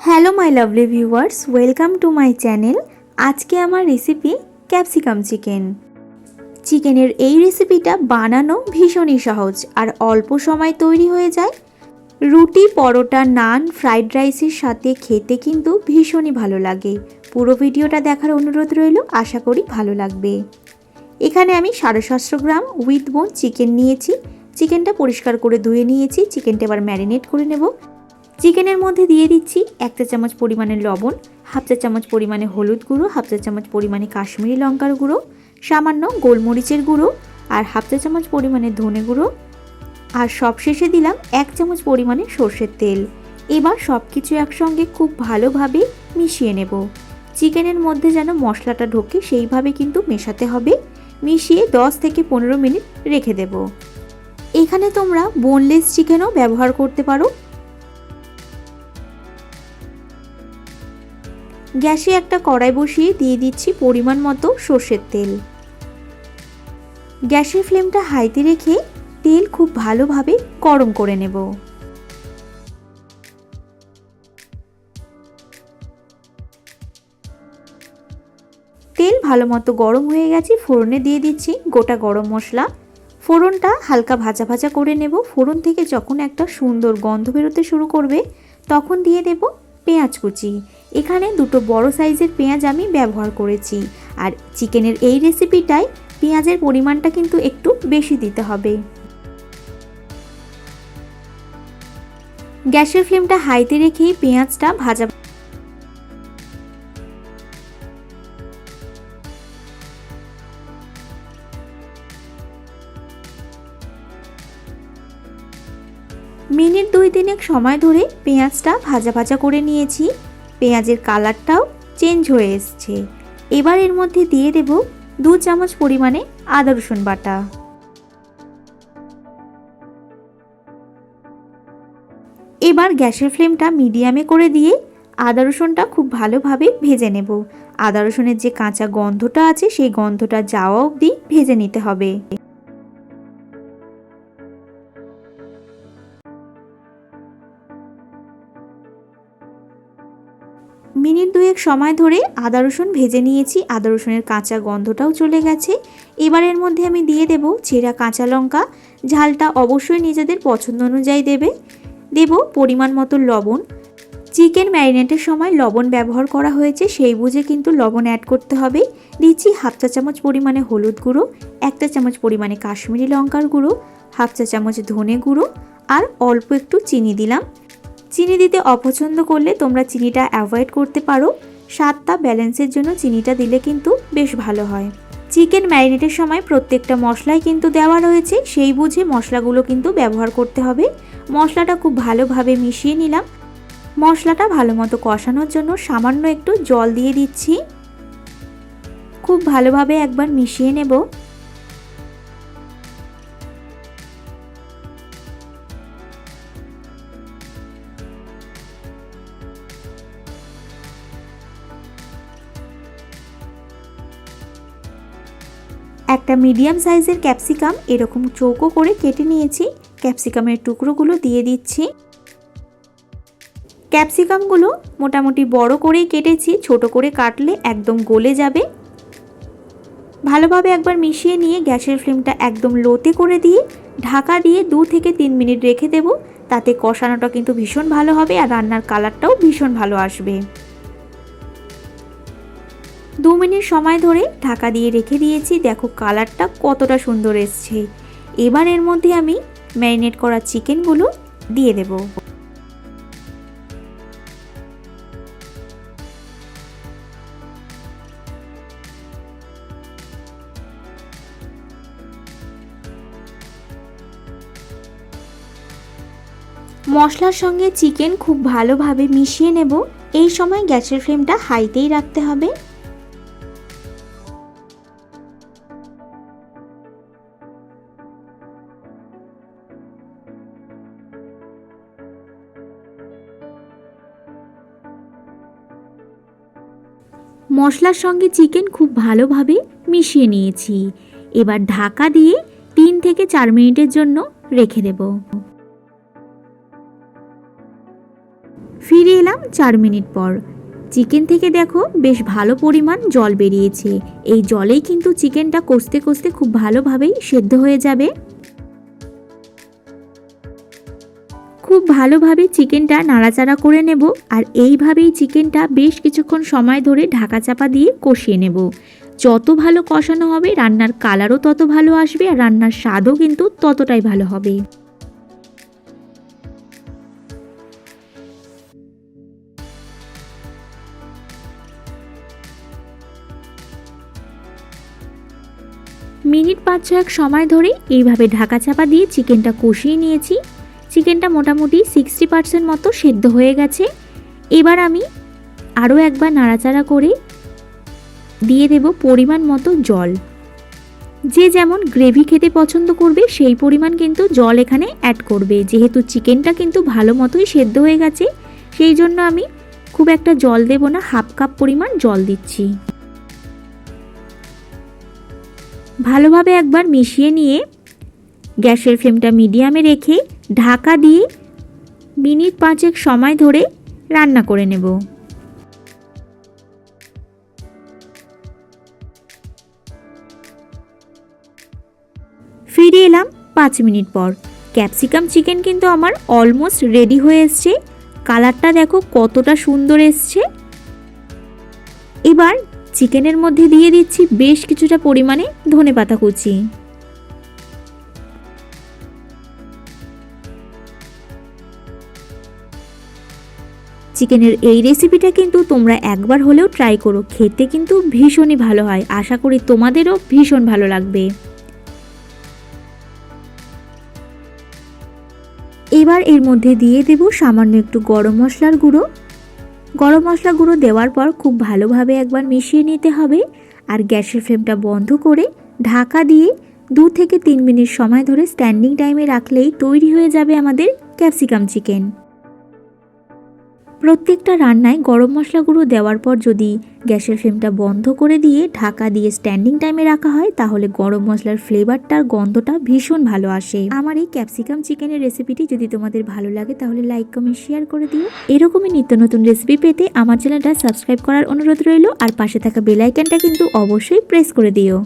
Hello my lovely viewers, welcome to my channel. আজকে আমার recipe capsicum chicken চিকেনের এই রেসিপিটা বানানো ভীষণই সহজ আর অল্প সময় তৈরি হয়ে যায়। রুটি, পরোটা, নান ফ্রাইড রাইসের সাথে খেতে কিন্তু ভীষণই ভালো লাগে। পুরো ভিডিওটা দেখার অনুরোধ রইল, আশা করি ভালো লাগবে। এখানে আমি সাড়ে সাতশো গ্রাম উইথ বোন চিকেন নিয়েছি। চিকেনটা পরিষ্কার করে ধুয়ে নিয়েছি। চিকেনটা এবার ম্যারিনেট করে নেব। চিকেনের মধ্যে দিয়ে দিচ্ছি এক চা চামচ পরিমাণে লবণ, হাফ চা চামচ পরিমাণে হলুদ গুঁড়ো, হাফ চা চামচ পরিমাণে কাশ্মীরি লঙ্কার গুঁড়ো, সামান্য গোলমরিচের গুঁড়ো আর হাফ চা চামচ পরিমাণে ধনে গুঁড়ো। আর সবশেষে দিলাম এক চামচ পরিমাণে সর্ষের তেল। এবার সব কিছু একসঙ্গে খুব ভালোভাবে মিশিয়ে নেব। চিকেনের মধ্যে যেন মশলাটা ঢোকে সেইভাবে কিন্তু মেশাতে হবে। মিশিয়ে 10 থেকে পনেরো মিনিট রেখে দেব। এখানে তোমরা বোনলেস চিকেনও ব্যবহার করতে পারো। গ্যাসে একটা কড়াই বসিয়ে দিয়ে দিচ্ছি পরিমাণ মতো সর্ষের তেল। গ্যাসের ফ্লেমটা হাইতে রেখে তেল খুব ভালোভাবে গরম করে নেব। তেল ভালো মতো গরম হয়ে গেছে, ফোড়নে দিয়ে দিচ্ছি গোটা গরম মশলা। ফোড়নটা হালকা ভাজা ভাজা করে নেব। ফোড়ন থেকে যখন একটা সুন্দর গন্ধ বেরোতে শুরু করবে, তখন দিয়ে দেব পেঁয়াজ কুচি। এখানে দুটো বড় সাইজের পেঁয়াজ আমি ব্যবহার করেছি। আর চিকেনের এই রেসিপিটায় পেঁয়াজের পরিমাণটা কিন্তু একটু বেশি দিতে হবে। গ্যাসের ফ্লেমটা হাইতে রেখেই পেঁয়াজটা ভাজা মিনিট দুই তিনেক সময় ধরে পেঁয়াজটা ভাজা ভাজা করে নিয়েছি। পেঁয়াজের কালারটাও চেঞ্জ হয়ে এসছে। এবার এর মধ্যে দিয়ে দেব দু চামচ পরিমাণে আদা রসুন বাটা। এবার গ্যাসের ফ্লেমটা মিডিয়ামে করে দিয়ে আদা রসুনটা খুব ভালোভাবে ভেজে নেব। আদা রসুনের যে কাঁচা গন্ধটা আছে, সেই গন্ধটা যাওয়া অবধি ভেজে নিতে হবে। সময় ধরে আদা রসুন ভেজে নিয়েছি। আদা রসুনের কাঁচা গন্ধটাও চলে গেছে। এবারের মধ্যে আমি দিয়ে দেব চেরা কাঁচা লঙ্কা। ঝালটা অবশ্যই নিজেদের পছন্দ অনুযায়ী দেবে। দেব পরিমাণ মতো লবণ। চিকেন ম্যারিনেটের সময় লবণ ব্যবহার করা হয়েছে, সেই বুঝে কিন্তু লবণ অ্যাড করতে হবে। দিচ্ছি হাফ চা চামচ পরিমাণে হলুদ গুঁড়ো একটা চামচ পরিমাণে কাশ্মীরি লঙ্কার গুঁড়ো, হাফ চা চামচ ধনে গুঁড়ো আর অল্প একটু চিনি দিলাম। চিনি দিতে অপছন্দ করলে তোমরা চিনিটা অ্যাভয়েড করতে পারো। স্বাদটা ব্যালেন্সের জন্য চিনিটা দিলে কিন্তু বেশ ভালো হয়। চিকেন ম্যারিনেটের সময় প্রত্যেকটা মশলাই কিন্তু দেওয়া রয়েছে, সেই বুঝে মশলাগুলো কিন্তু ব্যবহার করতে হবে। মশলাটা খুব ভালোভাবে মিশিয়ে নিলাম। মশলাটা ভালো মতো কষানোর জন্য সামান্য একটু জল দিয়ে দিচ্ছি। খুব ভালোভাবে একবার মিশিয়ে নেব। একটা মিডিয়াম সাইজের ক্যাপসিকাম এরকম চৌকো করে কেটে নিয়েছি। ক্যাপসিকামের টুকরোগুলো দিয়ে দিচ্ছি। ক্যাপসিকামগুলো মোটামুটি বড় করেই কেটেছি, ছোট করে কাটলে একদম গলে যাবে। ভালোভাবে একবার মিশিয়ে নিয়ে গ্যাসের ফ্লেমটা একদম লোতে করে দিয়ে ঢাকা দিয়ে দু থেকে তিন মিনিট রেখে দেব। তাতে কষানোটা কিন্তু ভীষণ ভালো হবে আর রান্নার কালারটাও ভীষণ ভালো আসবে। দু মিনিট সময় ধরে ঢাকা দিয়ে রেখে দিয়েছি। দেখো কালারটা কতটা সুন্দর এসছে। এবার এর মধ্যে আমি ম্যারিনেট করা চিকেনগুলো দিয়ে দেব। মশলার সঙ্গে চিকেন খুব ভালোভাবে মিশিয়ে নেব। এই সময় গ্যাসের ফ্লেমটা হাইতেই রাখতে হবে। মশলার সঙ্গে চিকেন খুব ভালোভাবে মিশিয়ে নিয়েছি। এবার ঢাকা দিয়ে তিন থেকে চার মিনিটের জন্য রেখে দেব। ফিরে এলাম চার মিনিট পর। চিকেন থেকে দেখো বেশ ভালো পরিমাণ জল বেরিয়েছে। এই জলেই কিন্তু চিকেনটা কষতে কষতে খুব ভালোভাবেই সেদ্ধ হয়ে যাবে। ভালোভাবে চিকেনটা নাড়াচাড়া করে নেব আর এইভাবেই চিকেনটা বেশ কিছুক্ষণ সময় ধরে ঢাকা চাপা দিয়ে কষিয়ে নেব। যত ভালো কষানো হবে, রান্নার কালারও তত ভালো আসবে আর রান্নার স্বাদও কিন্তু ততটাই ভালো হবে। মিনিট পাঁচ ছয়েক সময় ধরে এইভাবে ঢাকা চাপা দিয়ে চিকেনটা কষিয়ে নিয়েছি। চিকেনটা মোটামুটি সিক্সটি পার্সেন্ট মতো সেদ্ধ হয়ে গেছে। এবার আমি আরও একবার নাড়াচাড়া করে দিয়ে দেব পরিমাণ মতো জল। যে যেমন গ্রেভি খেতে পছন্দ করবে, সেই পরিমাণ কিন্তু জল এখানে অ্যাড করবে। যেহেতু চিকেনটা কিন্তু ভালো মতোই সেদ্ধ হয়ে গেছে, সেই জন্য আমি খুব একটা জল দেব না, হাফ কাপ পরিমাণ জল দিচ্ছি। ভালোভাবে একবার মিশিয়ে নিয়ে গ্যাসের ফ্লেমটা মিডিয়ামে রেখে ঢাকা দিয়ে মিনিট পাঁচেক সময় ধরে রান্না করে নেব। ফিরে এলাম পাঁচ মিনিট পর। ক্যাপসিকাম চিকেন কিন্তু আমার অলমোস্ট রেডি হয়ে এসছে। কালারটা দেখো কতটা সুন্দর এসছে। এবার চিকেনের মধ্যে দিয়ে দিচ্ছি বেশ কিছুটা পরিমাণে ধনে পাতা কুচি। চিকেনের এই রেসিপিটা কিন্তু তোমরা একবার হলেও ট্রাই করো। খেতে কিন্তু ভীষণই ভালো হয়। আশা করি তোমাদেরও ভীষণ ভালো লাগবে। এবার এর মধ্যে দিয়ে দেব সামান্য একটু গরম মশলার গুঁড়ো। গরম মশলা গুঁড়ো দেওয়ার পর খুব ভালোভাবে একবার মিশিয়ে নিতে হবে আর গ্যাসের ফ্লেমটা বন্ধ করে ঢাকা দিয়ে দু থেকে তিন মিনিট সময় ধরে স্ট্যান্ডিং টাইমে রাখলেই তৈরি হয়ে যাবে আমাদের ক্যাপসিকাম চিকেন প্রত্যেকটা রান্নায় গরম মশলা গুঁড়ো দেওয়ার পর যদি গ্যাসের ফ্লেমটা বন্ধ করে দিয়ে ঢাকা দিয়ে স্ট্যান্ডিং টাইমে রাখা হয়, তাহলে গরম মশলার ফ্লেভারটার গন্ধটা ভীষণ ভালো আসে। আমার এই ক্যাপসিকাম চিকেনের রেসিপিটি যদি তোমাদের ভালো লাগে, তাহলে লাইক কমেন্ট শেয়ার করে দিও। এরকমই নিত্য নতুন রেসিপি পেতে আমার চ্যানেলটা সাবস্ক্রাইব করার অনুরোধ রইল, আর পাশে থাকা বেল আইকনটা কিন্তু অবশ্যই প্রেস করে দিও।